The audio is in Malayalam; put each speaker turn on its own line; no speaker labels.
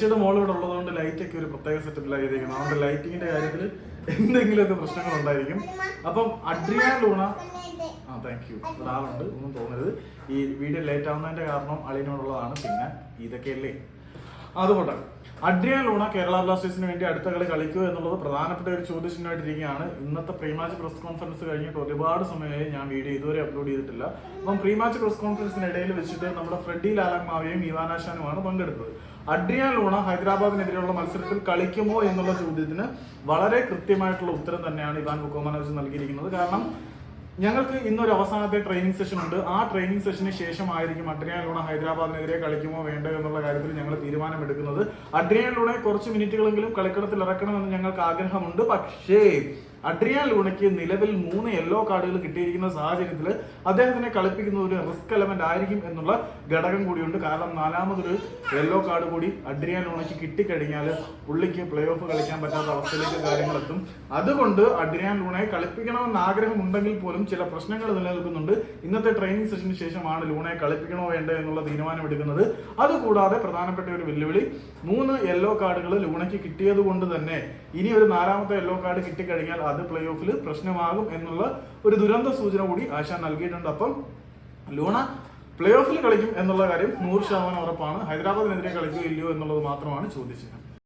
ചേച്ചിയുടെ മോൾ ഇവിടെ ഉള്ളതുകൊണ്ട് ലൈറ്റ് ഒക്കെ ഒരു പ്രത്യേക സെറ്റപ്പിലാണ് ചെയ്തേക്കുന്നത്. അതുകൊണ്ട് ലൈറ്റിങ്ങിന്റെ കാര്യത്തിൽ എന്തെങ്കിലുമൊക്കെ പ്രശ്നങ്ങൾ ഉണ്ടായിരിക്കും. അപ്പം അഡ്രിയ ലൂണ ആ താങ്ക് യു ഒരാളുണ്ട് ഒന്നും തോന്നരുത്. ഈ വീഡിയോ ലേറ്റ് ആവുന്നതിന്റെ കാരണം അളിയനോടുള്ളതാണ്. പിന്നെ ഇതൊക്കെയല്ലേ? അതുകൊണ്ട് അഡ്രിയാൻ ലൂണ കേരള ബ്ലാസ്റ്റേഴ്സിന് വേണ്ടി അടുത്ത കളി കളിക്കുക എന്നുള്ളത് പ്രധാനപ്പെട്ട ഒരു ചോദ്യചിഹ്നമായിട്ടിരിക്കുകയാണ്. ഇന്നത്തെ പ്രീമാച്ച് പ്രസ് കോൺഫറൻസ് കഴിഞ്ഞിട്ട് ഒരുപാട് സമയമായി ഞാൻ വീഡിയോ ഇതുവരെ അപ്ലോഡ് ചെയ്തിട്ടില്ല. അപ്പം പ്രീമാച്ച് പ്രസ് കോൺഫറൻസിനിടയിൽ വെച്ചിട്ട് നമ്മുടെ ഫ്രെഡി ലാലമാവയും ഇവാനാശാനുമാണ് പങ്കെടുത്തത്. അഡ്രിയൻ ലൂണ ഹൈദരാബാദിനെതിരെയുള്ള മത്സരത്തിൽ കളിക്കുമോ എന്നുള്ള ചോദ്യത്തിന് വളരെ കൃത്യമായിട്ടുള്ള ഉത്തരം തന്നെയാണ് ഇവാൻ ബുക്കോമനോസ് നൽകിയിരിക്കുന്നത്. കാരണം ഞങ്ങൾക്ക് ഇന്നൊരു അവസാനത്തെ ട്രെയിനിങ് സെഷൻ ഉണ്ട്. ആ ട്രെയിനിങ് സെഷന് ശേഷമായിരിക്കും അഡ്രിയൻ ലൂണ ഹൈദരാബാദിനെതിരെ കളിക്കുമോ വേണ്ടോ എന്നുള്ള കാര്യത്തിൽ ഞങ്ങൾ തീരുമാനമെടുക്കുന്നത്. അഡ്രിയൻ ലൂണെ കുറച്ച് മിനിറ്റുകളെങ്കിലും കളിക്കളത്തിൽ ഇറക്കണമെന്ന് ഞങ്ങൾക്ക് ആഗ്രഹമുണ്ട്. പക്ഷേ അഡ്രിയാൻ ലൂണയ്ക്ക് നിലവിൽ മൂന്ന് യെല്ലോ കാർഡുകൾ കിട്ടിയിരിക്കുന്ന സാഹചര്യത്തിൽ അദ്ദേഹത്തിനെ കളിപ്പിക്കുന്ന ഒരു റിസ്ക് എലമെന്റ് ആയിരിക്കും എന്നുള്ള ഘടകം കൂടിയുണ്ട്. കാരണം നാലാമതൊരു യെല്ലോ കാർഡ് കൂടി അഡ്രിയാൻ ലൂണയ്ക്ക് കിട്ടിക്കഴിഞ്ഞാൽ പുള്ളിക്ക് പ്ലേ ഓഫ് കളിക്കാൻ പറ്റാത്ത അവസ്ഥയിലേക്ക് കാര്യങ്ങളെത്തും. അതുകൊണ്ട് അഡ്രിയാൻ ലൂണയെ കളിപ്പിക്കണമെന്ന് ആഗ്രഹമുണ്ടെങ്കിൽ പോലും ചില പ്രശ്നങ്ങൾ നിലനിൽക്കുന്നുണ്ട്. ഇന്നത്തെ ട്രെയിനിങ് സെഷന് ശേഷമാണ് ലൂണയെ കളിപ്പിക്കണോ വേണ്ടോ എന്നുള്ള തീരുമാനമെടുക്കുന്നത് അതുകൂടാതെ പ്രധാനപ്പെട്ട ഒരു വെല്ലുവിളി മൂന്ന് യെല്ലോ കാർഡുകൾ ലൂണയ്ക്ക് കിട്ടിയത് കൊണ്ട് തന്നെ ഇനി ഒരു നാലാമത്തെ യെല്ലോ കാർഡ് കിട്ടിക്കഴിഞ്ഞാൽ അത് പ്ലേ ഓഫിൽ പ്രശ്നമാകും എന്നുള്ള ഒരു ദുരന്ത സൂചന കൂടി ആശാൻ നൽകിയിട്ടുണ്ട്. അപ്പം ലൂണ പ്ലേ ഓഫിൽ കളിക്കും എന്നുള്ള കാര്യം നൂറ് ശതമാനം ഉറപ്പാണ്. ഹൈദരാബാദിനെതിരെ കളിക്കുകയോ ഇല്ലയോ എന്നുള്ളത് മാത്രമാണ് ചോദിച്ചത്